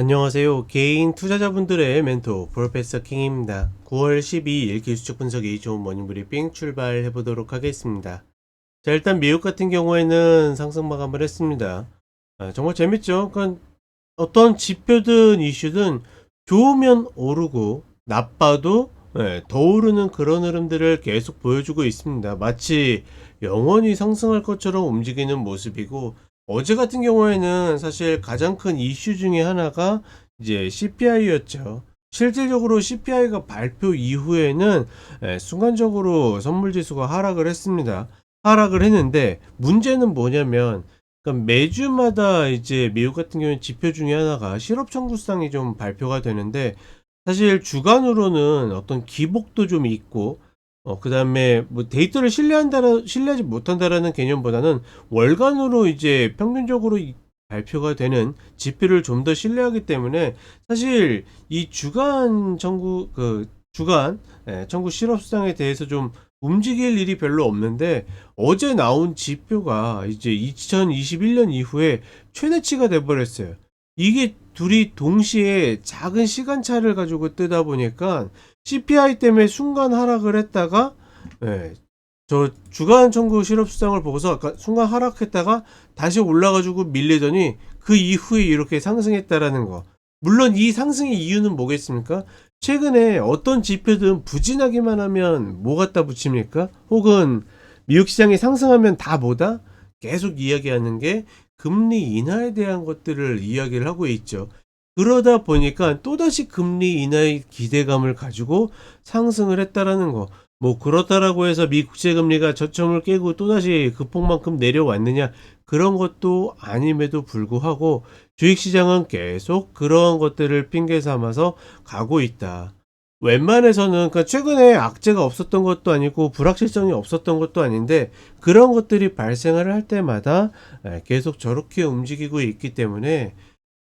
안녕하세요. 개인 투자자분들의 멘토 프로페서 킹입니다. 9월 12일 기술적 분석이 좋은 모닝 브리핑 출발해 보도록 하겠습니다. 자, 일단 미국 같은 경우에는 상승 마감을 했습니다. 아, 정말 재밌죠? 그러니까 어떤 지표든 이슈든 좋으면 오르고 나빠도 예, 더 오르는 그런 흐름들을 계속 보여주고 있습니다. 마치 영원히 상승할 것처럼 움직이는 모습이고 어제 같은 경우에는 사실 가장 큰 이슈 중에 하나가 이제 CPI였죠. 실질적으로 CPI가 발표 이후에는 예, 순간적으로 선물 지수가 하락을 했습니다. 하락을 했는데 문제는 뭐냐면 그러니까 매주마다 이제 미국 같은 경우는 지표 중에 하나가 실업 청구상이 좀 발표가 되는데 사실 주간으로는 어떤 기복도 좀 있고 어, 그 다음에 뭐 데이터를 신뢰한다, 신뢰하지 못한다라는 개념보다는 월간으로 이제 평균적으로 이- 발표가 되는 지표를 좀 더 신뢰하기 때문에 사실 이 주간 청구, 그, 주간, 예, 청구 실업수당에 대해서 좀 움직일 일이 별로 없는데 어제 나온 지표가 이제 2021년 이후에 최대치가 돼버렸어요. 이게 둘이 동시에 작은 시간차를 가지고 뜨다 보니까 CPI 때문에 순간 하락을 했다가 예, 저 주간 청구 실업 수당을 보고서 아까 순간 하락했다가 다시 올라가지고 밀리더니 그 이후에 이렇게 상승했다라는 거. 물론 이 상승의 이유는 뭐겠습니까? 최근에 어떤 지표든 부진하기만 하면 뭐 갖다 붙입니까? 혹은 미국 시장이 상승하면 다 뭐다? 계속 이야기하는 게 금리 인하에 대한 것들을 이야기를 하고 있죠. 그러다 보니까 또다시 금리 인하의 기대감을 가지고 상승을 했다라는 거. 뭐 그렇다라고 해서 미 국채 금리가 저점을 깨고 또다시 그 폭만큼 내려왔느냐 그런 것도 아님에도 불구하고 주식 시장은 계속 그러한 것들을 핑계 삼아서 가고 있다. 웬만해서는 그러니까 최근에 악재가 없었던 것도 아니고 불확실성이 없었던 것도 아닌데 그런 것들이 발생을 할 때마다 에, 계속 저렇게 움직이고 있기 때문에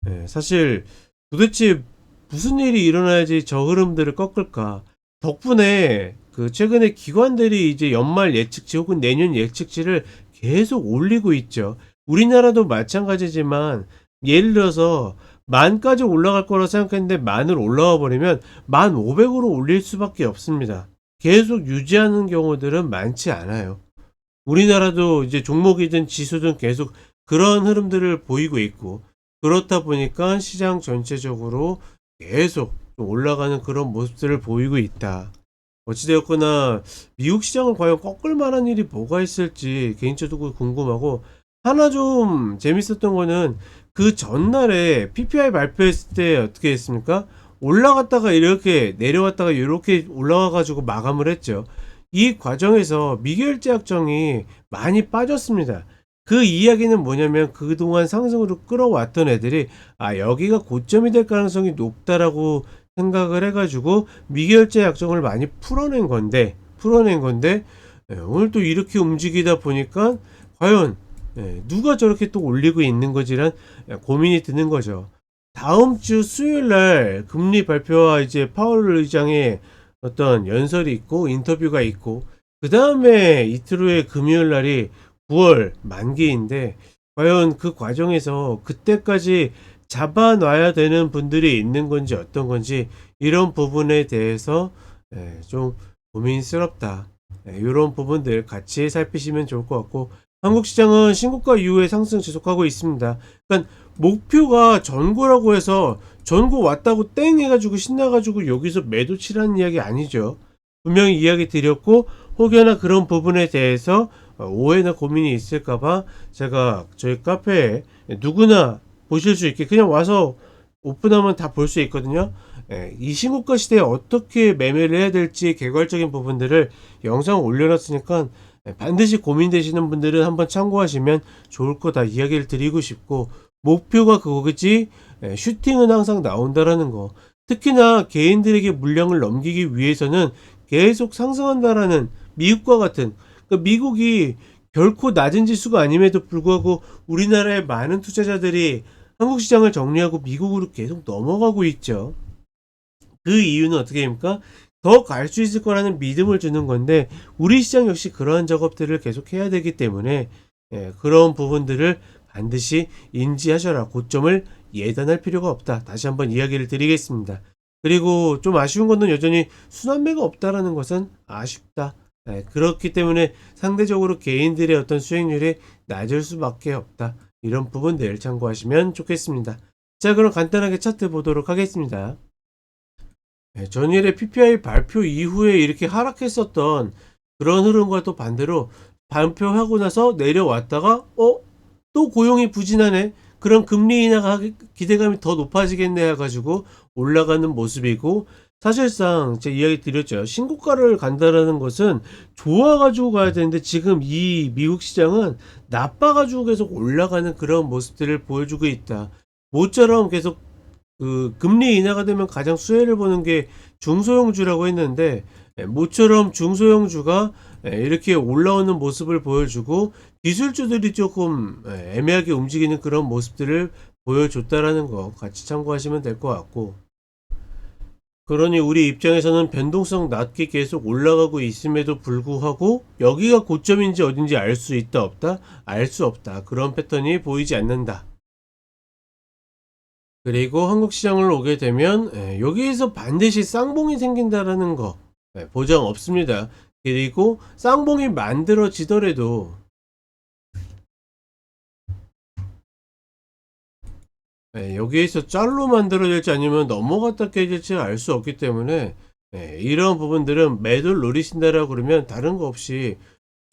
에, 사실 도대체 무슨 일이 일어나야지 저 흐름들을 꺾을까? 덕분에 그 최근에 기관들이 이제 연말 예측치 혹은 내년 예측치를 계속 올리고 있죠. 우리나라도 마찬가지지만 예를 들어서 만까지 올라갈 거라 생각했는데 만을 올라와 버리면 만 500으로 올릴 수밖에 없습니다. 계속 유지하는 경우들은 많지 않아요. 우리나라도 이제 종목이든 지수든 계속 그런 흐름들을 보이고 있고 그렇다 보니까 시장 전체적으로 계속 좀 올라가는 그런 모습들을 보이고 있다. 어찌되었거나 미국 시장을 과연 꺾을 만한 일이 뭐가 있을지 개인적으로 궁금하고 하나 좀 재밌었던 거는 그 전날에 PPI 발표했을 때 어떻게 했습니까? 올라갔다가 이렇게 내려왔다가 이렇게 올라와 가지고 마감을 했죠. 이 과정에서 미결제 약정이 많이 빠졌습니다. 그 이야기는 뭐냐면 그동안 상승으로 끌어왔던 애들이 아 여기가 고점이 될 가능성이 높다라고 생각을 해가지고 미결제 약정을 많이 풀어낸 건데 풀어낸 건데 예, 오늘 또 이렇게 움직이다 보니까 과연 예, 누가 저렇게 또 올리고 있는 거지란 예, 고민이 드는 거죠. 다음 주 수요일 날 금리 발표와 이제 파월 의장의 어떤 연설이 있고 인터뷰가 있고 그 다음에 이틀 후에 금요일 날이 9월 만기인데 과연 그 과정에서 그때까지 잡아놔야 되는 분들이 있는 건지 어떤 건지 이런 부분에 대해서 예, 좀 고민스럽다. 이런 부분들 같이 살피시면 좋을 것 같고 한국 시장은 신고가 이후에 상승 지속하고 있습니다. 그러니까 목표가 전고라고 해서 전고 왔다고 땡 해가지고 신나가지고 여기서 매도 치라는 이야기 아니죠. 분명히 이야기 드렸고 혹여나 그런 부분에 대해서 어, 오해나 고민이 있을까봐 제가 저희 카페에 누구나 보실 수 있게 그냥 와서 오픈하면 다 볼 수 있거든요. 예, 이 신고가 시대에 어떻게 매매를 해야 될지 개괄적인 부분들을 영상 올려놨으니까 예, 반드시 고민되시는 분들은 한번 참고하시면 좋을 거다 이야기를 드리고 싶고 목표가 그거겠지 예, 슈팅은 항상 나온다라는 거 특히나 개인들에게 물량을 넘기기 위해서는 계속 상승한다라는 미국과 같은 그러니까 미국이 결코 낮은 지수가 아님에도 불구하고 우리나라의 많은 투자자들이 한국 시장을 정리하고 미국으로 계속 넘어가고 있죠. 그 이유는 어떻게 됩니까? 더 갈 수 있을 거라는 믿음을 주는 건데 우리 시장 역시 그러한 작업들을 계속 해야 되기 때문에 예, 그런 부분들을 반드시 인지하셔라. 고점을 예단할 필요가 없다. 다시 한번 이야기를 드리겠습니다. 그리고 좀 아쉬운 거는 여전히 순환매가 없다라는 것은 아쉽다. 네, 그렇기 때문에 상대적으로 개인들의 어떤 수익률이 낮을 수밖에 없다. 이런 부분들 참고하시면 좋겠습니다. 자, 그럼 간단하게 차트 보도록 하겠습니다. 네, 전일의 PPI 발표 이후에 이렇게 하락했었던 그런 흐름과 또 반대로 발표하고 나서 내려왔다가 어? 또 고용이 부진하네. 그런 금리 인하가 기대감이 더 높아지겠네 해가지고 올라가는 모습이고 사실상 제가 이야기 드렸죠. 신고가를 간다라는 것은 좋아 가지고 가야 되는데 지금 이 미국 시장은 나빠 가지고 계속 올라가는 그런 모습들을 보여주고 있다. 모처럼 계속 그 금리 인하가 되면 가장 수혜를 보는 게 중소형주라고 했는데 예, 모처럼 중소형주가 예, 이렇게 올라오는 모습을 보여주고 기술주들이 조금 예, 애매하게 움직이는 그런 모습들을 보여줬다라는 거 같이 참고하시면 될 것 같고. 그러니 우리 입장에서는 변동성 낮게 계속 올라가고 있음에도 불구하고 여기가 고점인지 어딘지 알 수 있다 없다? 알 수 없다. 그런 패턴이 보이지 않는다 그리고 한국 시장을 오게 되면 예, 여기에서 반드시 쌍봉이 생긴다라는 거 예, 보장 없습니다. 그리고 쌍봉이 만들어지더라도 예, 여기에서 짤로 만들어질지 아니면 넘어갔다 깨질지 알 수 없기 때문에 예, 이런 부분들은 매도를 노리신다라고 그러면 다른 거 없이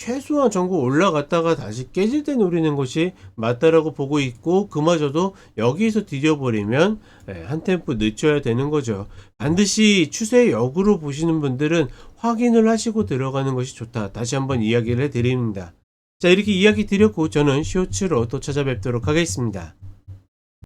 최소한 전국 올라갔다가 다시 깨질 때 노리는 것이 맞다라고 보고 있고 그마저도 여기에서 디뎌버리면 예, 한 템포 늦춰야 되는 거죠. 반드시 추세 역으로 보시는 분들은 확인을 하시고 들어가는 것이 좋다. 다시 한번 이야기를 해드립니다. 자 이렇게 이야기 드렸고 저는 쇼츠로 또 찾아뵙도록 하겠습니다.